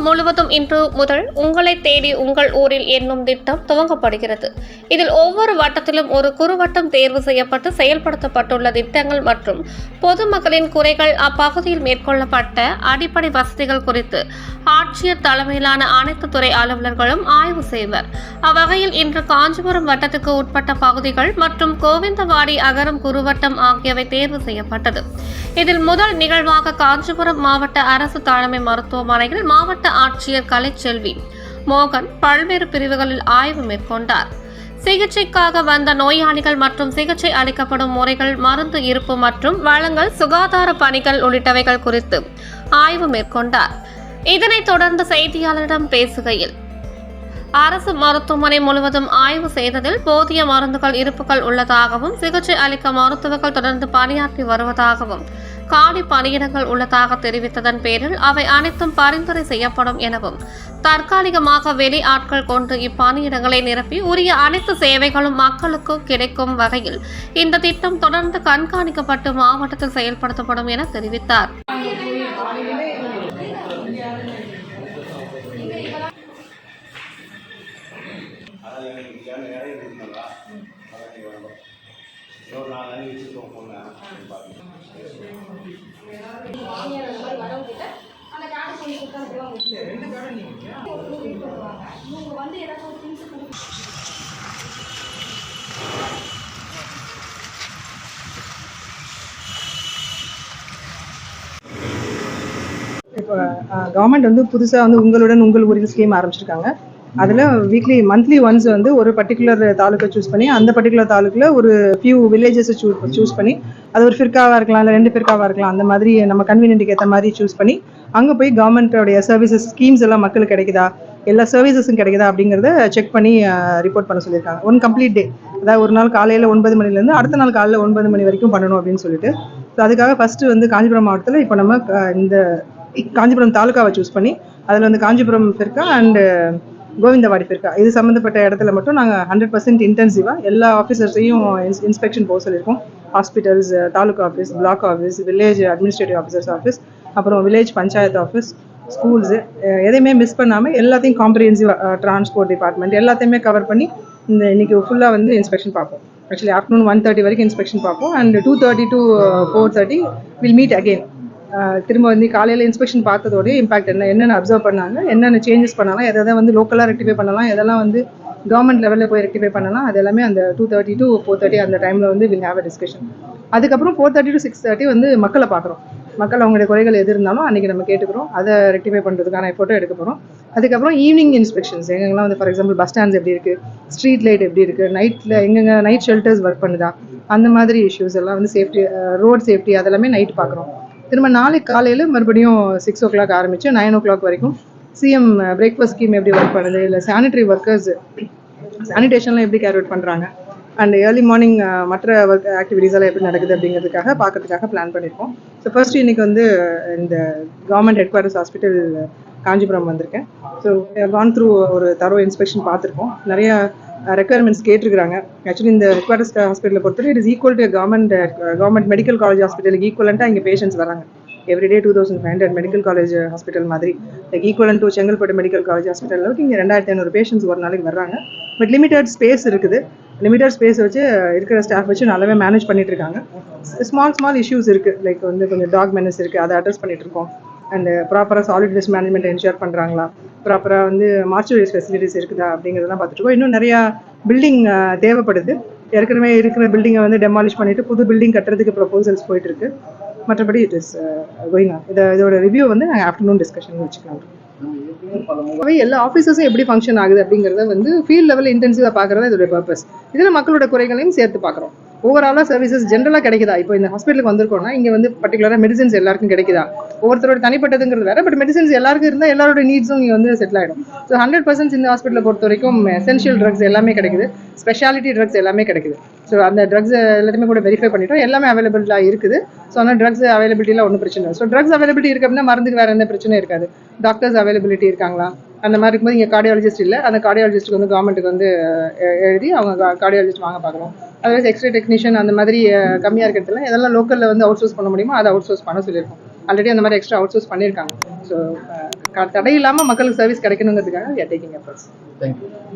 தமிழகம் முழுவதும் இன்று முதல் உங்களை தேடி உங்கள் ஊரில் என்னும் திட்டம் துவங்கப்படுகிறது. இதில் ஒவ்வொரு வட்டத்திலும் ஒரு குறுவட்டம் தேர்வு செய்யப்பட்டு செயல்படுத்தப்பட்டுள்ள திட்டங்கள் மற்றும் பொதுமக்களின் குறைகள் அப்பகுதியில் மேற்கொள்ளப்பட்ட அடிப்படை வசதிகள் குறித்து ஆட்சியர் தலைமையிலான அனைத்து துறை அலுவலர்களும் ஆய்வு செய்வர். அவ்வகையில் இன்று காஞ்சிபுரம் வட்டத்துக்கு உட்பட்ட பகுதிகள் மற்றும் கோவிந்தவாடி அகரம் குறுவட்டம் ஆகியவை தேர்வு செய்யப்பட்டது. இதில் முதல் நிகழ்வாக காஞ்சிபுரம் மாவட்ட அரசு தலைமை மருத்துவமனையில் மாவட்ட மாவட்ட ஆட்சியர் கலைச்செல்வி மோகன் பல்வேறு பிரிவுகளில் ஆய்வு மேற்கொண்டார். சிகிச்சைக்காக வந்த நோயாளிகள் மற்றும் சிகிச்சை அளிக்கப்படும் முறைகள் மருந்து இருப்பு மற்றும் வளங்கள் சுகாதார பணிகள் உள்ளிட்டவைகள் குறித்து ஆய்வு மேற்கொண்டார். இதனைத் தொடர்ந்து செய்தியாளரிடம் பேசுகையில் அரசு மருத்துவமனை முழுவதும் ஆய்வு செய்ததில் போதிய மருந்துகள் இருப்புகள் உள்ளதாகவும் சிகிச்சை அளிக்க மருத்துவர்கள் தொடர்ந்து பணியாற்றி வருவதாகவும் காலி பணியிடங்கள் உள்ளதாக தெரிவித்ததன் பேரில் அவை அனைத்தும் பரிந்துரை செய்யப்படும் எனவும் தற்காலிகமாக வெளி ஆட்கள் கொண்டு இப்பணியிடங்களை நிரப்பி உரிய அனைத்து சேவைகளும் மக்களுக்கு கிடைக்கும் வகையில் இந்த திட்டம் தொடர்ந்து கண்காணிக்கப்பட்டு மாவட்டத்தில் செயல்படுத்தப்படும் என தெரிவித்தார். ஒரு எனக்கு தேவை வச்சுருக்கோம் இருக்குங்களா அதான் இப்போ கவர்மெண்ட் வந்து புதுசாக வந்து உங்களுடன் உங்கள் ஊரில் ஸ்கீம் ஆரம்பிச்சிருக்காங்க. அதில் வீக்லி மந்த்லி ஒன்ஸ் வந்து ஒரு பர்டிகுலர் தாலுக்கை சூஸ் பண்ணி அந்த பர்டிகுலர் தாலுக்கில் ஒரு ஃபியூ வில்லேஜஸை சூ சூஸ் பண்ணி அது ஒரு ஃபிர்காவாக இருக்கலாம் இல்லை ரெண்டு ஃபிர்காவாக இருக்கலாம் அந்த மாதிரி நம்ம கன்வீனியன்ட்டுக்கு ஏற்ற மாதிரி சூஸ் பண்ணி அங்கே போய் கவர்மெண்ட்டோடைய சர்வீசஸ் ஸ்கீம்ஸ் எல்லாம் மக்களுக்கு கிடைக்குதா? எல்லா சர்வீசஸும் கிடைக்குதா? அப்படிங்கிறத செக் பண்ணி ரிப்போர்ட் பண்ண சொல்லியிருக்காங்க. ஒன் கம்ப்ளீட் டே அதாவது ஒரு நாள் காலையில் ஒன்பது மணிலேருந்து அடுத்த நாள் காலையில் ஒன்பது மணி வரைக்கும் பண்ணணும் அப்படின்னு சொல்லிட்டு ஸோ அதுக்காக ஃபஸ்ட்டு வந்து காஞ்சிபுரம் மாவட்டத்தில் இப்போ நம்ம க- இந்த காஞ்சிபுரம் தாலுக்காவை சூஸ் பண்ணி அதில் வந்து காஞ்சிபுரம் ஃபிர்கா அண்டு கோவிந்தவாடி ஃபிர்கா இது சம்மந்தப்பட்ட இடத்துல மட்டும் நாங்கள் ஹண்ட்ரட் பர்சன்ட் இன்டென்சிவாக எல்லா ஆஃபீஸர்ஸையும் இன்ஸ்பெக்ஷன் போக சொல்லியிருக்கோம். Hospitals taluka office block office village administrative officers office அப்புறம் வில்லேஜ் பஞ்சாயத்து ஆஃபீஸ் ஸ்கூல்ஸு எதையுமே மிஸ் பண்ணாமல் எல்லாத்தையும் காம்ப்ரிஹென்சிவாக டிரான்ஸ்போர்ட் டிபார்ட்மெண்ட் எல்லாத்தையுமே கவர் பண்ணி இந்த இன்னைக்கு ஃபுல்லாக வந்து இன்ஸ்பெக்ஷன் பார்ப்போம். ஆக்சுவலி ஆஃப்டர்நூன் ஒன் தேர்ட்டி வரைக்கும் இன்ஸ்பெக்ஷன் பார்ப்போம். And two thirty to four thirty will meet again திரும்ப வந்து காலையில் இன்ஸ்பெக்ஷன் பார்த்ததோடய இம்பாக்ட் என்ன என்னென்ன அப்சர்வ் பண்ணாங்க என்னென்ன சேஞ்சஸ் பண்ணலாம் எதை எதை வந்து லோக்கலாக ரெக்டிஃபை பண்ணலாம் எதெல்லாம் வந்து கவர்மெண்ட் லெவலில் போய் ரெக்டிஃபை பண்ணலாம் அது எல்லாமே அந்த two thirty to four thirty அந்த டைமில் வந்து வில் ஹேவ் அ டிஸ்கஷன் அதுக்கப்புறம் four thirty to six thirty வந்து மக்களை பார்க்குறோம். மக்கள் அவங்களுடைய குறைகள் எது இருந்தாலும் அன்றைக்கி நம்ம கேட்டுக்கிறோம் அதை ரெக்டிஃபை பண்ணுறதுக்கான ஃபோட்டோ எடுக்க போகிறோம் அதுக்கப்புறம் ஈவினிங் இன்ஸ்பெக்ஷன்ஸ் எங்கெங்கெல்லாம் வந்து ஃபார் எக்ஸாம்பிள் பஸ் ஸ்டாண்ட்ஸ் எப்படி இருக்குது ஸ்ட்ரீட் லைட் எப்படி இருக்குது நைட்டில் எங்கெங்க நைட் ஷெல்டர்ஸ் ஒர்க் பண்ணுதா அந்த மாதிரி இஷ்யூஸ் எல்லாம் வந்து சேஃப்டி ரோட் சேஃப்டி அதெல்லாமே நைட் பார்க்குறோம். திரும்ப நாளைக்கு காலையில் மறுபடியும் சிக்ஸ் ஓ கிளாக் ஆரம்பித்து நைன் ஓ கிளாக் வரைக்கும் சிஎம் பிரேக்ஃபாஸ்ட் ஸ்கீம் எப்படி ஒர்க் பண்ணுது இல்லை சானிடரி ஒர்க்கர்ஸ் சானிடேஷன்லாம் எப்படி கேரி அவுட் பண்ணுறாங்க அண்ட் ஏர்லி மார்னிங் மற்ற ஒர்க் ஆக்டிவிட்டீஸ் எல்லாம் எப்படி நடக்குது அப்படிங்கிறதுக்காக பார்க்கறதுக்காக பிளான் பண்ணியிருக்கோம் ஸோ ஃபர்ஸ்ட் இன்னைக்கு வந்து uh, இந்த government headquarters hospital Kanchipuram வந்திருக்கேன். ஸோ கான் த்ரூ ஒரு தரோ இன்ஸ்பெக்ஷன் பார்த்துருக்கோம். நிறைய ரெக்குயர்மெண்ட்ஸ் கேட்டிருக்காங்க ஆக்சுவலி இந்த ஹெட் குவார்ட்டர்ஸ் ஹாஸ்பிட்டலை பொறுத்தவரை it is equal to government government medical college ஹாஸ்பிட்டலுக்கு ஈக்குவலண்ட்டாக இங்கே பேஷண்ட்ஸ் வராங்க. Everyday two thousand five hundred medical college hospital மாதிரி. Like equivalent to Chengalpattu medical college hospital அளவுக்கு இங்கே ரெண்டாயிரத்தி ஐநூறு பேஷண்ட்ஸ் ஒரு நாளைக்கு வர்றாங்க. பட் லிமிடெட் ஸ்பேஸ் இருக்குது. லிமிடெட் ஸ்பேஸ் வச்சு uh, இருக்கிற ஸ்டாஃப் வச்சு நல்லாவே மேனேஜ் பண்ணிட்டு இருக்காங்க. ஸ்மால் ஸ்மால் இஷ்யூஸ் இருக்குது லைக் வந்து கொஞ்சம் டாக் மெனஸ் இருக்குது அதை அட்ரஸ் பண்ணிட்டு இருக்கோம். அண்ட் ப்ராப்பராக சாலிட் வேஸ்ட் மேனேஜ்மெண்ட் என்ஷூர் பண்ணுறாங்களா ப்ராப்பராக வந்து மார்ச்சுரிஸ் ஃபெசிலிட்டிஸ் இருக்குதா அப்படிங்கிறதெல்லாம் பார்த்துட்டு இருக்கோம். இன்னும் நிறையா பில்டிங் தேவைப்படுது. ஏற்கனவே இருக்கிற பில்டிங்கை வந்து டெமாலிஷ் பண்ணிவிட்டு புது பில்டிங் கட்டுறதுக்கு ப்ரொபோசல்ஸ் போயிட்டு இருக்கு மற்றபடி இட் இஸ் கோயிங் ஆன் இதை இதோட ரிவ்யூ வந்து நாங்கள் ஆஃப்டர்நூன் டிஸ்கஷன் வச்சுக்கலாம். எல்லா ஆஃபீஸஸும் எப்படி ஃபங்க்ஷன் ஆகுது அப்படிங்கிறத வந்து ஃபீல்ட் லெவல் இன்டென்சிவாக பார்க்குறது இதோட பர்பஸ் இதில் மக்களோட குறைகளையும் சேர்த்து பார்க்குறோம். ஓவராலாக சர்வீசஸ் ஜென்ரலாக கிடைக்குதா? இப்போ இந்த ஹாஸ்பிட்டலுக்கு வந்திருக்கோம்னா இங்கே வந்து பர்டிகுலராக மெடிசன்ஸ் எல்லாருக்கும் கிடைக்குதா? ஒவ்வொருத்தரோட தனிப்பட்டதுங்கிறது வேற பட் மெடிசன்ஸ் எல்லாருக்கும் இருந்தால் எல்லாரோட நீட்ஸும் இங்கே வந்து செட்டில் ஆகிடும் ஸோ ஹண்ட்ரட் பர்சன்ட் இந்த ஹாஸ்பிட்டலை பொறுத்த வரைக்கும் எசென்ஷியல் ட்ரக்ஸ் எல்லாமே கிடைக்குது. ஸ்பெஷாலிட்டி ட்ரக்ஸ் எல்லாமே கிடைக்குது. ஸோ அந்த ட்ரக்ஸ் எல்லாத்தையுமே கூட வெரிஃபை பண்ணிட்டோம். எல்லாமே அவைலபிளாக இருக்குது. ஸோ ஆனால் ட்ரக்ஸ் அவைலபிலிட்டியில் ஒன்றும் பிரச்சனை இல்லை. ஸோ ட்ரக்ஸ் அவைலபிலிட்டி இருக்கு அப்படின்னா மருந்துக்கு வேறு எந்த பிரச்சனையும் இருக்காது. டாக்டர்ஸ் அவைலபிலிட்டி இருக்காங்களா? அந்த மாதிரி இருக்கும்போது இங்கே கார்டியாலஜிஸ்ட் இல்லை. அந்த கார்டியாலஜிஸ்ட்டுக்கு வந்து கவர்மெண்ட்டுக்கு வந்து எழுதி அவங்க கார்டியாலஜிஸ்ட் வாங்க பார்க்கணும் அதர்வைஸ் எக்ஸ்ரே டெக்னீஷியன் அந்த மாதிரி கம்மியாக இருக்கிறதுல இதெல்லாம் லோக்கலில் வந்து அவுட் சோர்ஸ் பண்ண முடியுமோ அதை அவுட் சோர்ஸ் பண்ண சொல்லியிருக்கோம். ஆல்ரெடி அந்த மாதிரி எக்ஸ்ட்ரா அவுட் சோர்ஸ் பண்ணியிருக்காங்க ஸோ க- தடை இல்லாமல் மக்களுக்கு சர்வீஸ் கிடைக்கணுங்கிறதுக்காக we are taking thank you